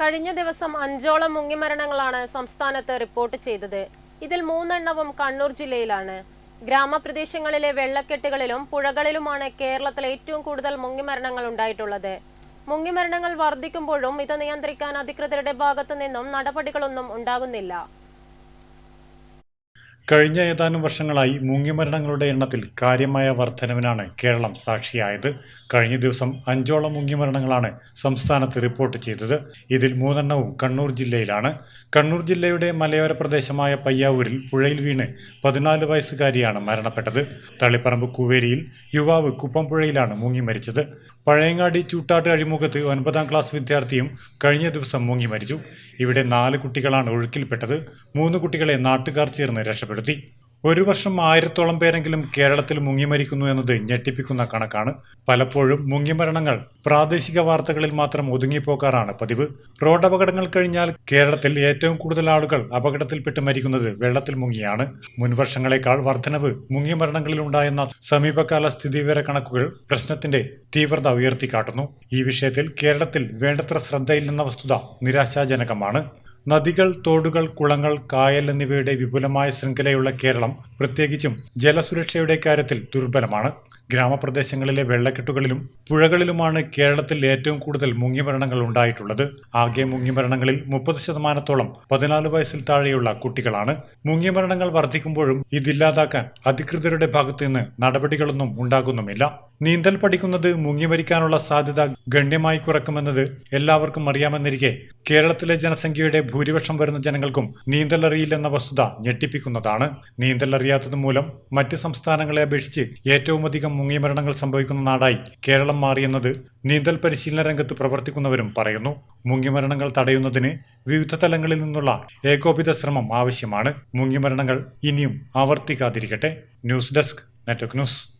കഴിഞ്ഞ ദിവസം അഞ്ചോളം മുങ്ങിമരണങ്ങളാണ് സംസ്ഥാനത്ത് റിപ്പോർട്ട് ചെയ്തത്. ഇതിൽ മൂന്നെണ്ണവും കണ്ണൂർ ജില്ലയിലാണ്. ഗ്രാമപ്രദേശങ്ങളിലെ വെള്ളക്കെട്ടുകളിലും പുഴകളിലുമാണ് കേരളത്തിൽ ഏറ്റവും കൂടുതൽ മുങ്ങിമരണങ്ങൾ ഉണ്ടായിട്ടുള്ളത്. മുങ്ങിമരണങ്ങൾ വർദ്ധിക്കുമ്പോഴും ഇത് നിയന്ത്രിക്കാൻ അധികൃതരുടെ ഭാഗത്തു നിന്നും നടപടികളൊന്നും ഉണ്ടാകുന്നില്ല. കഴിഞ്ഞ ഏതാനും വർഷങ്ങളായി മുങ്ങിമരണങ്ങളുടെ എണ്ണത്തിൽ കാര്യമായ വർധനവിനാണ് കേരളം സാക്ഷിയായത്. കഴിഞ്ഞ ദിവസം അഞ്ചോളം മുങ്ങിമരണങ്ങളാണ് സംസ്ഥാനത്ത് റിപ്പോർട്ട് ചെയ്തത്. ഇതിൽ മൂന്നെണ്ണവും കണ്ണൂർ ജില്ലയിലാണ്. കണ്ണൂർ ജില്ലയുടെ മലയോര പ്രദേശമായ പയ്യാവൂരിൽ പുഴയിൽ വീണ് പതിനാല് വയസ്സുകാരിയാണ് മരണപ്പെട്ടത്. തളിപ്പറമ്പ് കുവേരിയിൽ യുവാവ് കുപ്പംപുഴയിലാണ് മുങ്ങി മരിച്ചത്. പഴയങ്ങാടി ചൂട്ടാട്ട് അഴിമുഖത്ത് ഒൻപതാം ക്ലാസ് വിദ്യാർത്ഥിയും കഴിഞ്ഞ ദിവസം മുങ്ങി മരിച്ചു. ഇവിടെ നാല് കുട്ടികളാണ് ഒഴുക്കിൽപ്പെട്ടത്. മൂന്ന് കുട്ടികളെ നാട്ടുകാർ ചേർന്ന് രക്ഷപ്പെടുത്തി ഒരു വർഷം ആയിരത്തോളം പേരെങ്കിലും കേരളത്തിൽ മുങ്ങിമരിക്കുന്നു എന്നത് ഞെട്ടിപ്പിക്കുന്ന കണക്കാണ്. പലപ്പോഴും മുങ്ങിമരണങ്ങൾ പ്രാദേശിക വാർത്തകളിൽ മാത്രം ഒതുങ്ങിപ്പോക്കാറാണ് പതിവ്. റോഡ് അപകടങ്ങൾ കഴിഞ്ഞാൽ കേരളത്തിൽ ഏറ്റവും കൂടുതൽ ആളുകൾ അപകടത്തിൽപ്പെട്ട് മരിക്കുന്നത് വെള്ളത്തിൽ മുങ്ങിയാണ്. മുൻവർഷങ്ങളെക്കാൾ വർധനവ് മുങ്ങിമരണങ്ങളിൽ ഉണ്ടായെന്ന സമീപകാല സ്ഥിതിവിവര കണക്കുകൾ പ്രശ്നത്തിന്റെ തീവ്രത ഉയർത്തിക്കാട്ടുന്നു. ഈ വിഷയത്തിൽ കേരളത്തിൽ വേണ്ടത്ര ശ്രദ്ധയില്ലെന്ന വസ്തുത നിരാശാജനകമാണ്. നദികൾ തോടുകൾ കുളങ്ങൾ കായൽ എന്നിവയുടെ വിപുലമായ ശൃംഖലയുള്ള കേരളം പ്രത്യേകിച്ചും ജലസുരക്ഷയുടെ കാര്യത്തിൽ ദുർബലമാണ്. ഗ്രാമപ്രദേശങ്ങളിലെ വെള്ളക്കെട്ടുകളിലും പുഴകളിലുമാണ് കേരളത്തിൽ ഏറ്റവും കൂടുതൽ മുങ്ങിമരണങ്ങൾ ഉണ്ടായിട്ടുള്ളത്. ആകെ മുങ്ങിമരണങ്ങളിൽ മുപ്പത് ശതമാനത്തോളം പതിനാല് വയസ്സിൽ താഴെയുള്ള കുട്ടികളാണ്. മുങ്ങിമരണങ്ങൾ വർദ്ധിക്കുമ്പോഴും ഇതില്ലാതാക്കാൻ അധികൃതരുടെ ഭാഗത്തുനിന്ന് നടപടികളൊന്നും ഉണ്ടാകുന്നുമില്ല. നീന്തൽ പഠിക്കുന്നത് മുങ്ങിമരിക്കാനുള്ള സാധ്യത ഗണ്യമായി കുറക്കുമെന്നത് എല്ലാവർക്കും അറിയാമെന്നിരിക്കെ കേരളത്തിലെ ജനസംഖ്യയുടെ ഭൂരിപക്ഷം വരുന്ന ജനങ്ങൾക്കും നീന്തൽ അറിയില്ലെന്ന വസ്തുത ഞെട്ടിപ്പിക്കുന്നതാണ്. നീന്തൽ അറിയാത്തത് മൂലം മറ്റ് സംസ്ഥാനങ്ങളെ അപേക്ഷിച്ച് ഏറ്റവും അധികം മുങ്ങിമരണങ്ങൾ സംഭവിക്കുന്ന നാടായി കേരളം മാറിയെന്നത് നീന്തൽ പരിശീലന രംഗത്ത് പ്രവർത്തിക്കുന്നവരും പറയുന്നു. മുങ്ങിമരണങ്ങൾ തടയുന്നതിന് വിവിധ തലങ്ങളിൽ നിന്നുള്ള ഏകോപിത ശ്രമം ആവശ്യമാണ്. മുങ്ങിമരണങ്ങൾ ഇനിയും ആവർത്തിക്കാതിരിക്കട്ടെ. News desk network news.